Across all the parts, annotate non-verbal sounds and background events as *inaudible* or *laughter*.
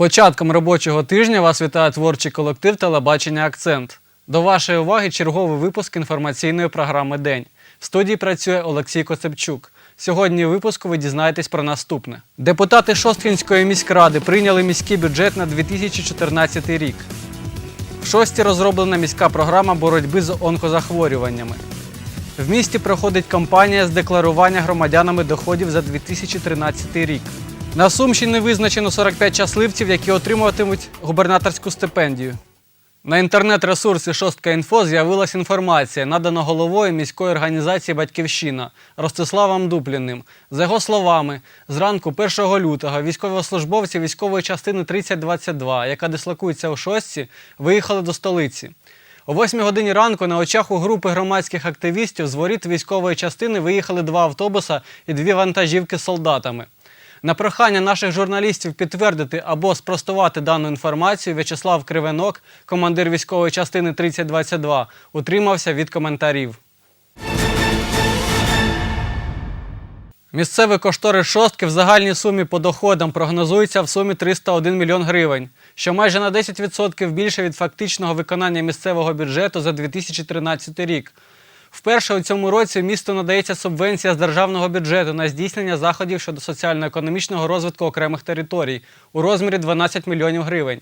початком робочого тижня вас вітає творчий колектив телебачення Акцент. До вашої уваги черговий випуск інформаційної програми День. В студії працює Олексій Коцепчук. Сьогодні у випуску ви дізнаєтесь про наступне: депутати Шосткінської міськради прийняли міський бюджет на 2014 рік. В шості розроблена міська програма боротьби з онкозахворюваннями. В місті проходить кампанія з декларування громадянами доходів за 2013 рік. На Сумщині визначено 45 щасливців, які отримуватимуть губернаторську стипендію. На інтернет-ресурсі Шостка.Інфо з'явилася інформація, надана головою міської організації Батьківщина Ростиславом Дупліним. За його словами, зранку 1 лютого військовослужбовці військової частини 3022, яка дислокується у Шостці, виїхали до столиці. О 8 годині ранку на очах у групи громадських активістів з воріт військової частини виїхали два автобуса і дві вантажівки з солдатами. На прохання наших журналістів підтвердити або спростувати дану інформацію В'ячеслав Кривенок, командир військової частини 3022, утримався від коментарів. Місцевий кошторис шостки в загальній сумі по доходам прогнозується в сумі 301 мільйон гривень, що майже на 10% більше від фактичного виконання місцевого бюджету за 2013 рік. Вперше у цьому році місту надається субвенція з державного бюджету на здійснення заходів щодо соціально-економічного розвитку окремих територій у розмірі 12 мільйонів гривень.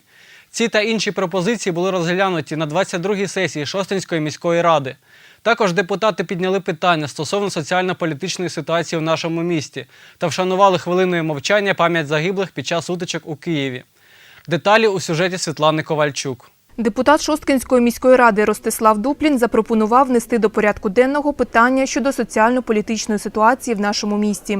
Ці та інші пропозиції були розглянуті на 22-й сесії Шостинської міської ради. Також депутати підняли питання стосовно соціально-політичної ситуації в нашому місті та вшанували хвилиною мовчання пам'ять загиблих під час утичок у Києві. Деталі у сюжеті Світлани Ковальчук. Депутат Шосткинської міської ради Ростислав Дуплін запропонував внести до порядку денного питання щодо соціально-політичної ситуації в нашому місті.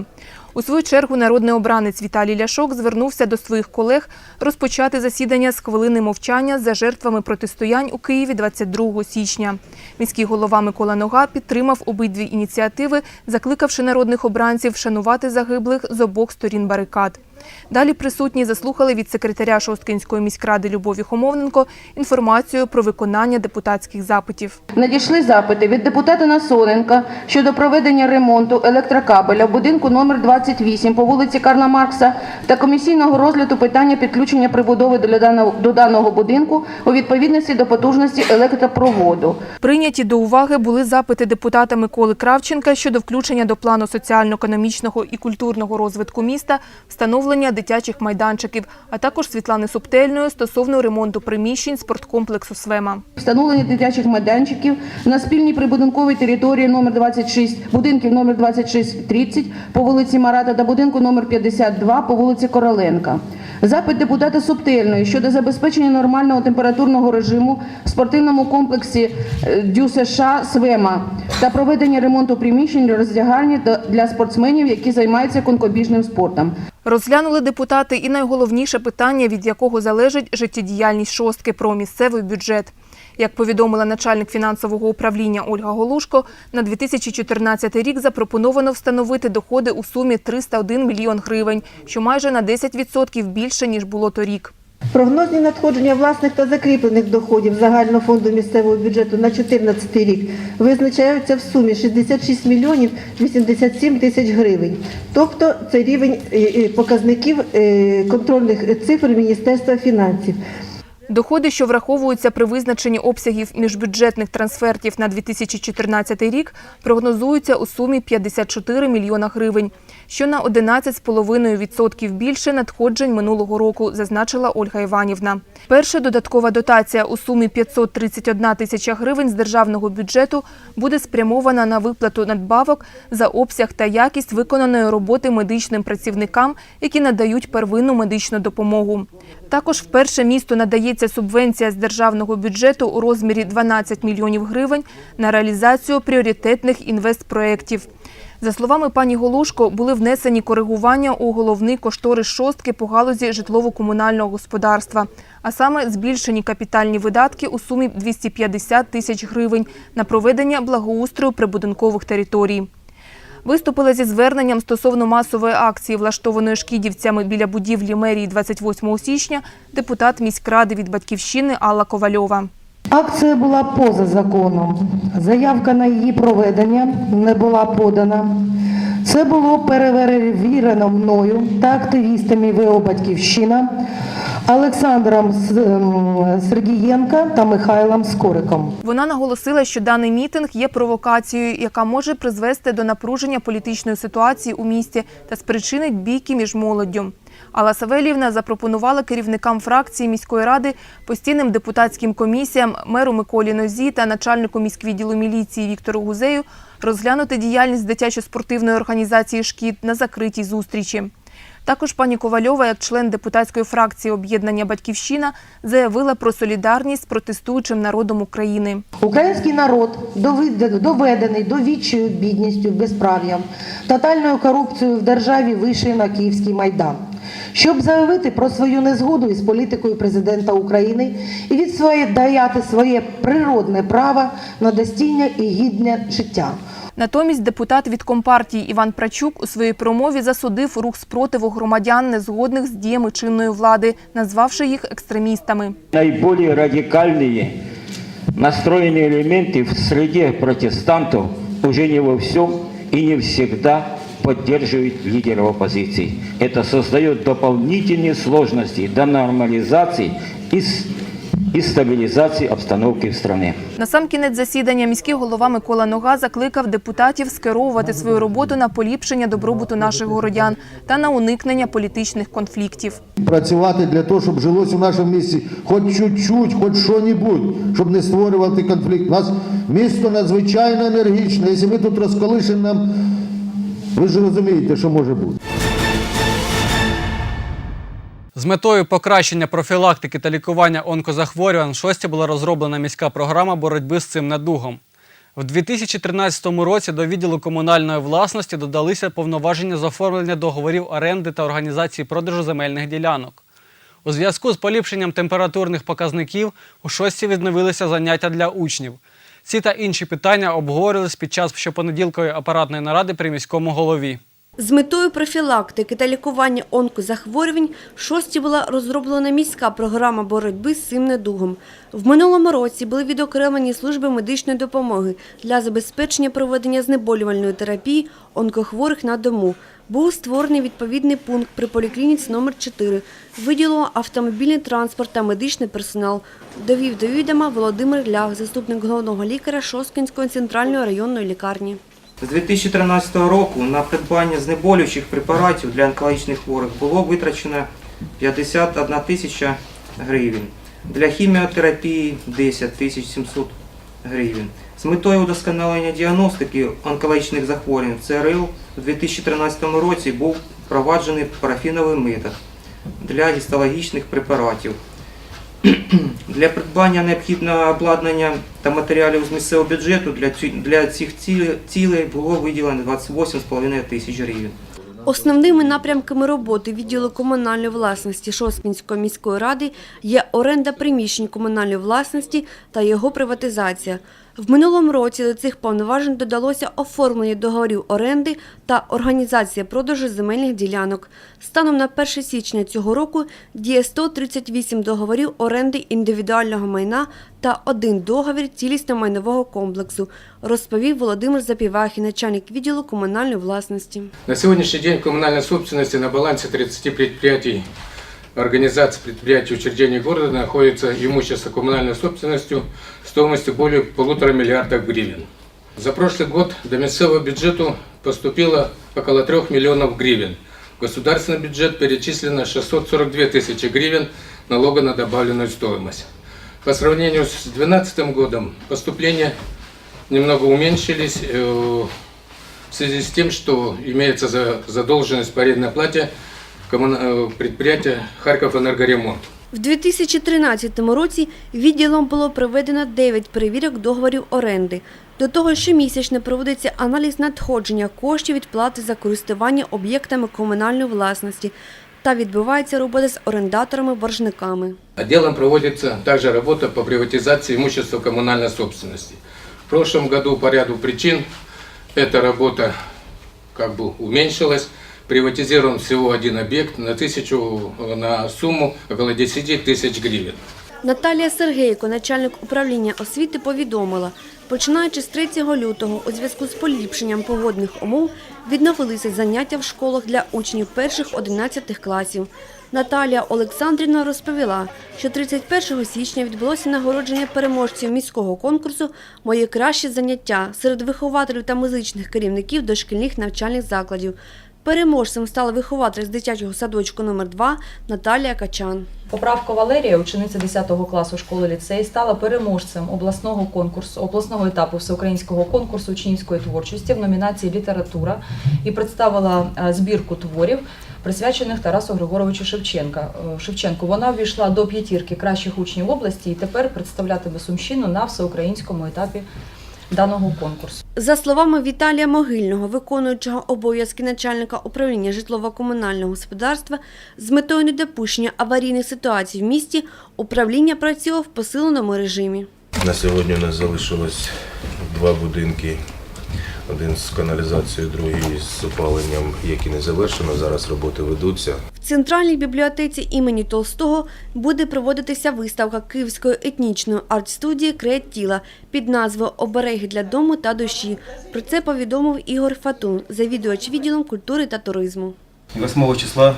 У свою чергу народний обранець Віталій Ляшок звернувся до своїх колег розпочати засідання з хвилини мовчання за жертвами протистоянь у Києві 22 січня. Міський голова Микола Нога підтримав обидві ініціативи, закликавши народних обранців вшанувати загиблих з обох сторін барикад. Далі присутні заслухали від секретаря Шосткинської міськради Любові Хомовненко інформацію про виконання депутатських запитів. Надійшли запити від депутата Насоненка щодо проведення ремонту електрокабеля в будинку номер 28 по вулиці Карла Маркса та комісійного розгляду питання підключення прибудови до даного, будинку у відповідності до потужності електропроводу. Прийняті до уваги були запити депутата Миколи Кравченка щодо включення до плану соціально-економічного і культурного розвитку міста встановлення дитячих майданчиків, а також Світлани Субтельної стосовно ремонту приміщень спорткомплексу «Свема». Встановлення дитячих майданчиків на спільній прибудинковій території номер 26, будинків номер 2630 по вулиці Марата та будинку номер 52 по вулиці Короленка. Запит депутата Субтельної щодо забезпечення нормального температурного режиму в спортивному комплексі е, Дю США Свема та проведення ремонту приміщень роздягальні для спортсменів, які займаються конкобіжним спортом. Розглянули депутати і найголовніше питання, від якого залежить життєдіяльність шостки про місцевий бюджет. Як повідомила начальник фінансового управління Ольга Голушко, на 2014 рік запропоновано встановити доходи у сумі 301 мільйон гривень, що майже на 10% більше, ніж було торік. Прогнозні надходження власних та закріплених доходів загального фонду місцевого бюджету на 2014 рік визначаються в сумі 66 мільйонів 87 тисяч гривень. Тобто це рівень е, е, показників е, контрольних цифр Міністерства фінансів. Доходи, що враховуються при визначенні обсягів міжбюджетних трансфертів на 2014 рік, прогнозуються у сумі 54 мільйона гривень, що на 11,5% більше надходжень минулого року, зазначила Ольга Іванівна. Перша додаткова дотація у сумі 531 тисяча гривень з державного бюджету буде спрямована на виплату надбавок за обсяг та якість виконаної роботи медичним працівникам, які надають первинну медичну допомогу. Також вперше місту надається субвенція з державного бюджету у розмірі 12 мільйонів гривень на реалізацію пріоритетних інвестпроєктів. За словами пані Голушко, були внесені коригування у головний кошторис шостки по галузі житлово-комунального господарства, а саме збільшені капітальні видатки у сумі 250 тисяч гривень на проведення благоустрою прибудинкових територій. Виступила зі зверненням стосовно масової акції, влаштованої шкідівцями біля будівлі мерії 28 січня, депутат міськради від Батьківщини Алла Ковальова. Акція була поза законом. Заявка на її проведення не була подана. Це було перевірено мною та активістами ВО Батьківщина Олександром ем, Сергієнка та Михайлом Скориком. Вона наголосила, що даний мітинг є провокацією, яка може призвести до напруження політичної ситуації у місті та спричинить бійки між молоддю. Алла Савеліївна запропонувала керівникам фракції міської ради, постійним депутатським комісіям, меру Миколі Нозі та начальнику міськвідділу міліції Віктору Гузею розглянути діяльність дитячо-спортивної організації «Шкіт» на закритій зустрічі. Також пані Ковальова, як член депутатської фракції об'єднання Батьківщина, заявила про солідарність з протестуючим народом України. Український народ доведений до відчаю бідністю, безправ'ям, тотальною корупцією в державі вийшов на Київський майдан Щоб заявити про свою незгоду із політикою президента України і відстояти своє природне право на достійне і гідне життя. Натомість депутат від Компартії Іван Прачук у своїй промові засудив рух спротиву громадян, незгодних з діями чинної влади, назвавши їх екстремістами. наиболее радикальные настроенные элементы в среде протестантов уже не во всем и не всегда поддерживают лидеров оппозиции. Это создает дополнительные сложности до нормализации и, с- и стабилизации обстановки в стране. На сам кінець засідання міський голова Микола Нога закликав депутатів скеровувати свою роботу на поліпшення добробуту наших городян та на уникнення політичних конфліктів. працювати для того, щоб жилось у нашому місті хоч чуть-чуть, хоч що-небудь, щоб не створювати конфлікт. У нас місто надзвичайно енергічне. Якщо ми тут розколишимо нам, ви ж розумієте, що може бути. З метою покращення профілактики та лікування онкозахворювань шості була розроблена міська програма боротьби з цим недугом. В 2013 році до відділу комунальної власності додалися повноваження з оформлення договорів оренди та організації продажу земельних ділянок. У зв'язку з поліпшенням температурних показників у шості відновилися заняття для учнів. Ці та інші питання обговорились під час щопонеділкової апаратної наради при міському голові. З метою профілактики та лікування онкозахворювань в шості була розроблена міська програма боротьби з цим недугом. В минулому році були відокремлені служби медичної допомоги для забезпечення проведення знеболювальної терапії онкохворих на дому. Був створений відповідний пункт при поліклініці номер 4 Виділено автомобільний транспорт та медичний персонал. Довів до відома Володимир Лях, заступник головного лікаря Шосткинської центральної районної лікарні. З 2013 року на придбання знеболюючих препаратів для онкологічних хворих було витрачено 51 тисяча гривень. Для хіміотерапії 10 тисяч 700 гривень. З метою удосконалення діагностики онкологічних захворювань ЦРЛ у 2013 році був впроваджений парафіновий метод для гістологічних препаратів. *clears throat* Для придбання необхідного обладнання та матеріалів з місцевого бюджету для, цих цілей- було виділено 28,5 тисяч гривень. Основними напрямками роботи відділу комунальної власності Шосткінської міської ради є оренда приміщень комунальної власності та його приватизація. В минулому році до цих повноважень додалося оформлення договорів оренди та організація продажу земельних ділянок. Станом на 1 січня цього року діє 138 договорів оренди індивідуального майна та один договір цілісно-майнового комплексу, розповів Володимир Запівахін, начальник відділу комунальної власності. На сегодняшний день в коммунальной собственности на балансе 30 предприятий, организаций, предприятий, учреждений города находится имущество коммунальной собственностью стоимостью более полутора миллиардов гривен. За прошлый год до местного бюджета поступило около 3 миллионов гривен. В государственный бюджет перечислено 642 тысячи гривен налога на добавленную стоимость. По сравнению с 2012 годом поступления немного уменьшились э, в связи с тем, что имеется за- задолженность по арендной плате предприятия «Харьков Энергоремонт». В 2013 році відділом було проведено 9 перевірок договорів оренди. До того щомісячно проводиться аналіз надходження коштів від плати за користування об'єктами комунальної власності та відбувається робота з орендаторами-боржниками. Отделом проводится также работа по приватизации имущества коммунальной собственности. В прошлом году по ряду причин эта работа как бы уменьшилась. Приватизирован всего один объект на, тысячу, на сумму около 10 тысяч гривен. Наталія Сергейко, начальник управління освіти, повідомила, починаючи з 3 лютого у зв'язку з поліпшенням погодних умов відновилися заняття в школах для учнів перших 11 класів. Наталія Олександрівна розповіла, що 31 січня відбулося нагородження переможців міського конкурсу Моє краще заняття серед вихователів та музичних керівників дошкільних навчальних закладів. Переможцем стала вихователь з дитячого садочку номер 2 Наталія Качан. Поправка Валерія, учениця 10 класу школи ліцей, стала переможцем обласного конкурсу, обласного етапу всеукраїнського конкурсу учнівської творчості в номінації Література і представила е, збірку творів, присвячених Тарасу Григоровичу Шевченка. Е, Шевченку. Вона увійшла до п'ятірки кращих учнів області і тепер представлятиме Сумщину на всеукраїнському етапі даного конкурсу. За словами Віталія Могильного, виконуючого обов'язки начальника управління житлово-комунального господарства, з метою недопущення аварійних ситуацій в місті управління працює в посиленому режимі. На сьогодні у нас залишилось два будинки. Один з каналізацією, другий з опаленням, які не завершено. Зараз роботи ведуться. В центральній бібліотеці імені Толстого буде проводитися виставка Київської етнічної арт-студії «Креат тіла» під назвою Обереги для дому та душі. Про це повідомив Ігор Фатун, завідувач відділом культури та туризму. 8 числа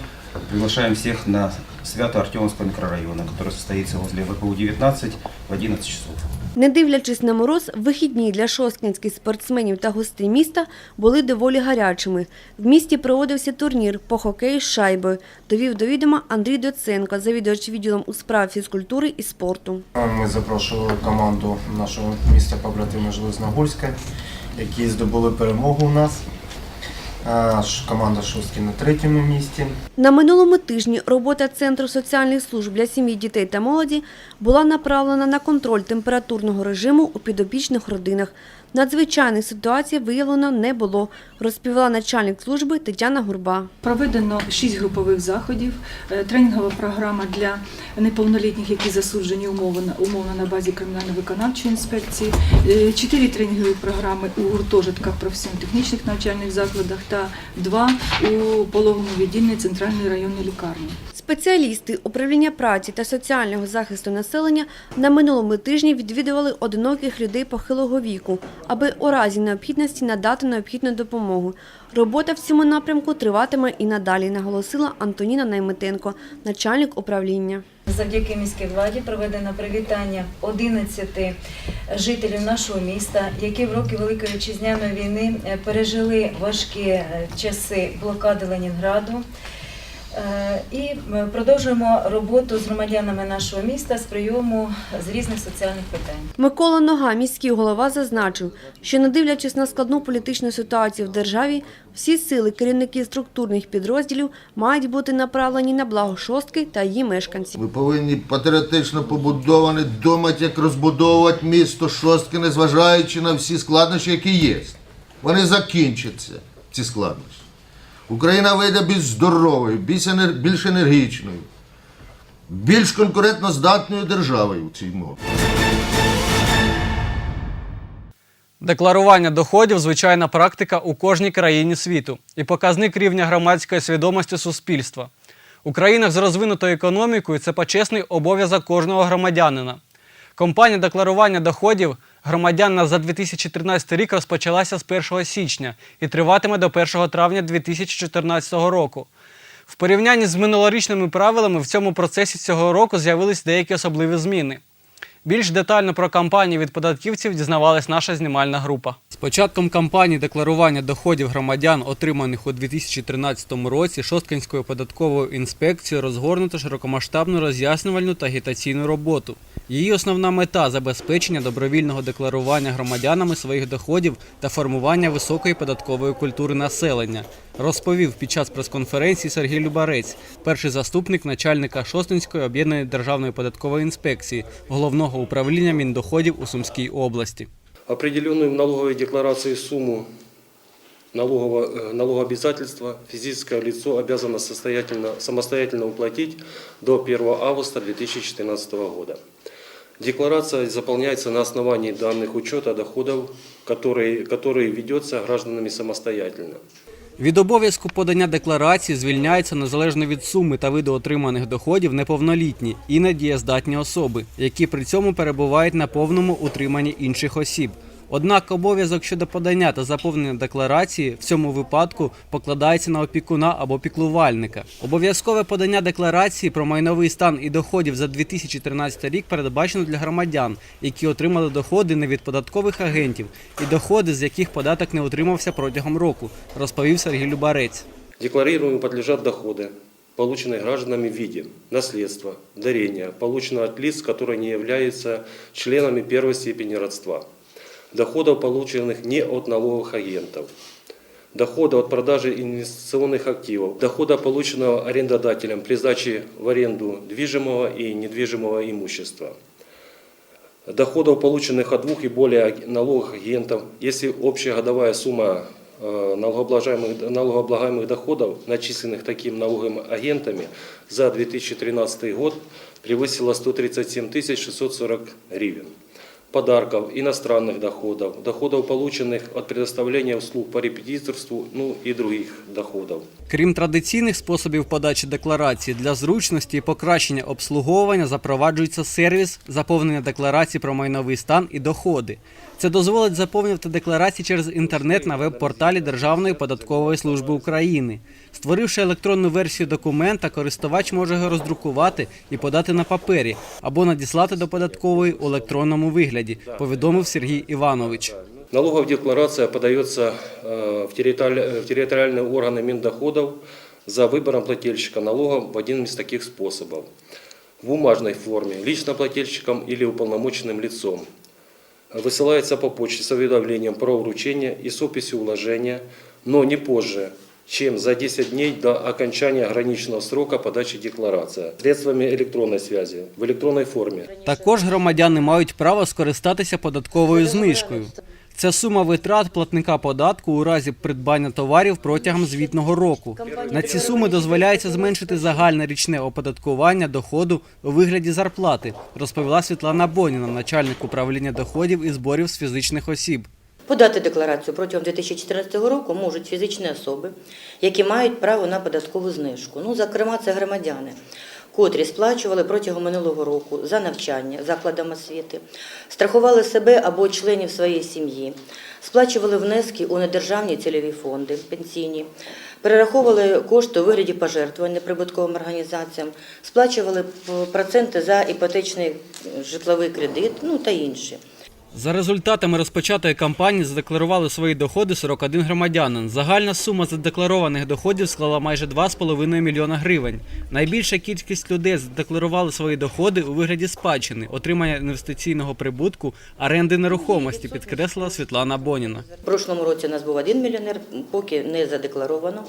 приглашаем всех на свято Артемовского микрорайона, который состоится возле ВКУ-19 в 11 часов. Не дивлячись на мороз, вихідні для шосткінських спортсменів та гостей міста були доволі гарячими. В місті проводився турнір по хокею з шайбою, довів до відома Андрій Доценко, завідувач відділом у справ фізкультури і спорту. Ми запрошували команду нашого міста побратима Железногорська, які здобули перемогу у нас. Команда Шостки на третьому місці. На минулому тижні робота Центру соціальних служб для сім'ї, дітей та молоді була направлена на контроль температурного режиму у підопічних родинах. Надзвичайних ситуацій виявлено не було, розповіла начальник служби Тетяна Гурба. Проведено шість групових заходів, е, тренінгова програма для неповнолітніх, які засуджені умовно, умовно на базі кримінально-виконавчої інспекції, е, чотири тренінгові програми у гуртожитках професійно-технічних навчальних закладах та два у пологовому відділенні Центральної районної лікарні. Спеціалісти управління праці та соціального захисту населення на минулому тижні відвідували одиноких людей похилого віку, аби у разі необхідності надати необхідну допомогу. Робота в цьому напрямку триватиме і надалі, наголосила Антоніна Найметенко, начальник управління. Завдяки міській владі проведено привітання 11 жителів нашого міста, які в роки Великої вітчизняної війни е, пережили важкі е, часи блокади Ленінграду. Е, І продовжуємо роботу з громадянами нашого міста з прийому з різних соціальних питань. Микола Нога, міський голова, зазначив, що не дивлячись на складну політичну ситуацію в державі, всі сили керівників структурних підрозділів мають бути направлені на благо шостки та її мешканців. Ми повинні патріотично побудовані думати, як розбудовувати місто шостки, незважаючи на всі складнощі, які є. Вони закінчаться, ці складнощі. Україна вийде більш здоровою, більш енер- більш енергічною, більш конкурентноздатною державою у цій мові. Декларування доходів звичайна практика у кожній країні світу і показник рівня громадської свідомості суспільства. У країнах з розвинутою економікою це почесний обов'язок кожного громадянина. Компанія декларування доходів громадян за 2013 рік розпочалася з 1 січня і триватиме до 1 травня 2014 року. В порівнянні з минулорічними правилами в цьому процесі цього року з'явились деякі особливі зміни. Більш детально про кампанію від податківців дізнавалась наша знімальна група. З початком кампанії декларування доходів громадян, отриманих у 2013 році, Шосткинською податковою інспекцією розгорнуто широкомасштабну роз'яснювальну та агітаційну роботу. Її основна мета забезпечення добровільного декларування громадянами своїх доходів та формування високої податкової культури населення, розповів під час прес-конференції Сергій Любарець, перший заступник начальника Шостинської об'єднаної державної податкової інспекції головного управління Міндоходів у Сумській області. Определенную в налоговой декларации сумму налогового, э, налогообязательства физическое лицо обязано состоятельно, самостоятельно уплатить до 1 августа 2014 года. Декларация заполняется на основании данных учета доходов, который, который ведется гражданами самостоятельно. Від обов'язку подання декларації звільняються незалежно від суми та виду отриманих доходів неповнолітні і недієздатні особи, які при цьому перебувають на повному утриманні інших осіб. Однак обов'язок щодо подання та заповнення декларації в цьому випадку покладається на опікуна або піклувальника. Обов'язкове подання декларації про майновий стан і доходів за 2013 рік передбачено для громадян, які отримали доходи не від податкових агентів і доходи, з яких податок не утримався протягом року, розповів Сергій Любарець. Декларируемым подлежат доходы, полученные гражданами в виде наследства, дарения, полученного от лиц, которые не являются членами первой степени родства, Доходов, полученных не от налоговых агентов, дохода от продажи инвестиционных активов, дохода, полученного арендодателем при сдаче в аренду движимого и недвижимого имущества, доходов, полученных от двух и более налоговых агентов, если общая годовая сумма э, налогооблагаемых, налогооблагаемых доходов, начисленных таким налоговыми агентами за 2013 год, превысила 137 640 гривен. Подарков, иностранных доходов, доходов, полученных от предоставления услуг по репетиторству, ну и других доходов. Крім традиційних способів подачі декларації, для зручності і покращення обслуговування запроваджується сервіс заповнення декларації про майновий стан і доходи. Це дозволить заповнювати декларації через інтернет на веб-порталі Державної податкової служби України. Створивши електронну версію документа, користувач може його роздрукувати і подати на папері або надіслати до податкової у електронному вигляді, повідомив Сергій Іванович. Налоговая декларация подается э, в территориаль- в территориальные органы Миндоходов за выбором плательщика налогов в один из таких способов. В бумажной форме, лично плательщиком или уполномоченным лицом. Высылается по почте с уведомлением про вручение и с описью уложения, но не позже, чем за 10 дней до окончания ограниченного срока подачи декларации средствами электронной связи в электронной форме. Також громадяни мають право скористатися податковою знижкою. Це сума витрат платника податку у разі придбання товарів протягом звітного року. На ці суми дозволяється зменшити загальне річне оподаткування доходу у вигляді зарплати, розповіла Світлана Боніна, начальник управління доходів і зборів з фізичних осіб. Подати декларацію протягом 2014 року можуть фізичні особи, які мають право на податкову знижку. Ну, зокрема, це громадяни, котрі сплачували протягом минулого року за навчання закладам освіти, страхували себе або членів своєї сім'ї, сплачували внески у недержавні цільові фонди пенсійні, перераховували кошти у вигляді пожертвувань неприбутковим організаціям, сплачували проценти за іпотечний житловий кредит, ну та інші. За результатами розпочатої кампанії задекларували свої доходи 41 громадянин. Загальна сума задекларованих доходів склала майже 2,5 мільйона гривень. Найбільша кількість людей задекларували свої доходи у вигляді спадщини, отримання інвестиційного прибутку, оренди нерухомості, підкреслила Світлана Боніна. В прошлому році у нас був один мільйонер, поки не задекларовано.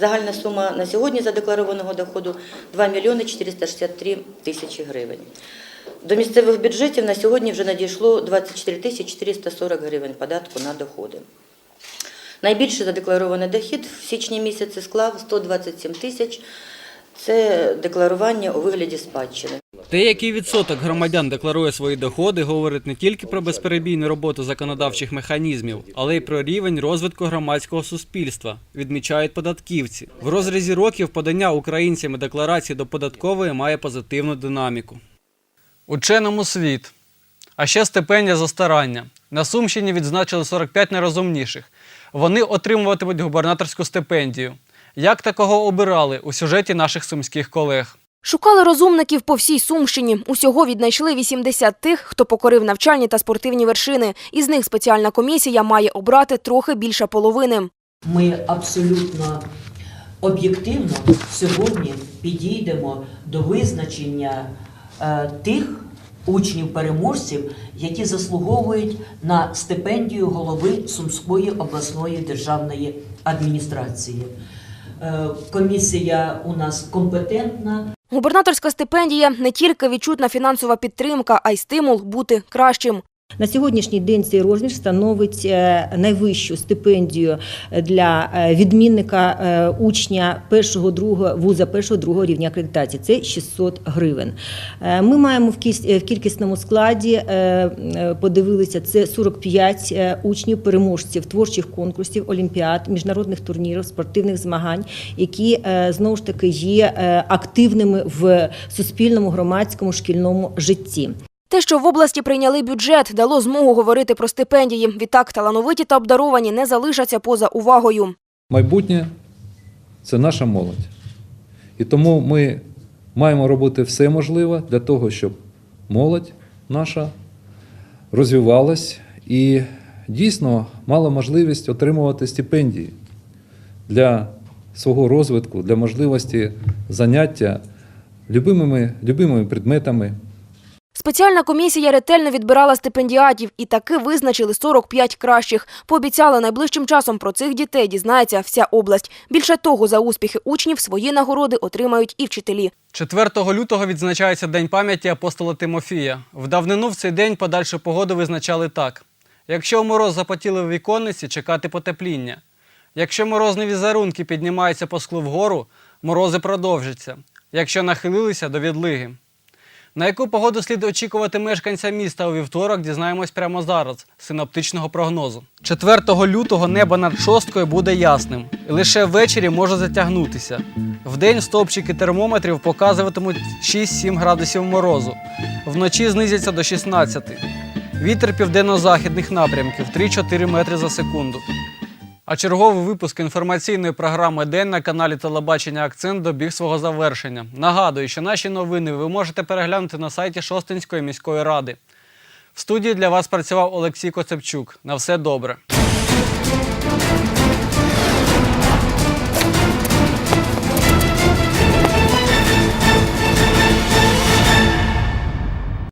Загальна сума на сьогодні задекларованого доходу 2 мільйони 463 тисячі гривень. До місцевих бюджетів на сьогодні вже надійшло 24 тисячі 440 гривень податку на доходи. Найбільший задекларований дохід в січні місяці склав 127 тисяч. Це декларування у вигляді спадщини. Те, який відсоток громадян декларує свої доходи, говорить не тільки про безперебійну роботу законодавчих механізмів, але й про рівень розвитку громадського суспільства, відмічають податківці. В розрізі років подання українцями декларації до податкової має позитивну динаміку. Ученому світ. А ще стипендія за старання. На Сумщині відзначили 45 найрозумніших. Вони отримуватимуть губернаторську стипендію. Як такого обирали у сюжеті наших сумських колег? Шукали розумників по всій Сумщині. Усього віднайшли 80 тих, хто покорив навчальні та спортивні вершини. Із них спеціальна комісія має обрати трохи більше половини. Ми абсолютно об'єктивно сьогодні підійдемо до визначення тих учнів-переможців, які заслуговують на стипендію голови Сумської обласної державної адміністрації. Е, комісія у нас компетентна. Губернаторська стипендія не тільки відчутна фінансова підтримка, а й стимул бути кращим. На сьогоднішній день цей розмір становить е, найвищу стипендію для е, відмінника е, учня першого другого вуза першого другого рівня акредитації. Це 600 гривень. Е, Ми маємо в кількісному складі е, е, подивилися це 45 е, учнів переможців творчих конкурсів, олімпіад, міжнародних турнірів, спортивних змагань, які е, знову ж таки є е, активними в суспільному громадському шкільному житті. Те, що в області прийняли бюджет, дало змогу говорити про стипендії. Відтак талановиті та обдаровані не залишаться поза увагою. Майбутнє це наша молодь. І тому ми маємо робити все можливе для того, щоб молодь наша розвивалась і дійсно мала можливість отримувати стипендії для свого розвитку, для можливості заняття любимими, любимими предметами. Спеціальна комісія ретельно відбирала стипендіатів і таки визначили 45 кращих. Пообіцяли найближчим часом про цих дітей дізнається вся область. Більше того, за успіхи учнів свої нагороди отримають і вчителі. 4 лютого відзначається День пам'яті апостола Тимофія. В давнину в цей день подальшу погоду визначали так: якщо мороз запотіли в віконниці, чекати потепління. Якщо морозні візерунки піднімаються по склу вгору, морози продовжаться. Якщо нахилилися до відлиги. На яку погоду слід очікувати мешканця міста у вівторок, дізнаємось прямо зараз з синоптичного прогнозу. 4 лютого небо над шосткою буде ясним, лише ввечері може затягнутися. Вдень стовпчики термометрів показуватимуть 6-7 градусів морозу, вночі знизяться до 16. Вітер південно-західних напрямків 3-4 метри за секунду. А черговий випуск інформаційної програми День на каналі Телебачення Акцент добіг свого завершення. Нагадую, що наші новини ви можете переглянути на сайті Шостинської міської ради. В студії для вас працював Олексій Коцепчук. На все добре.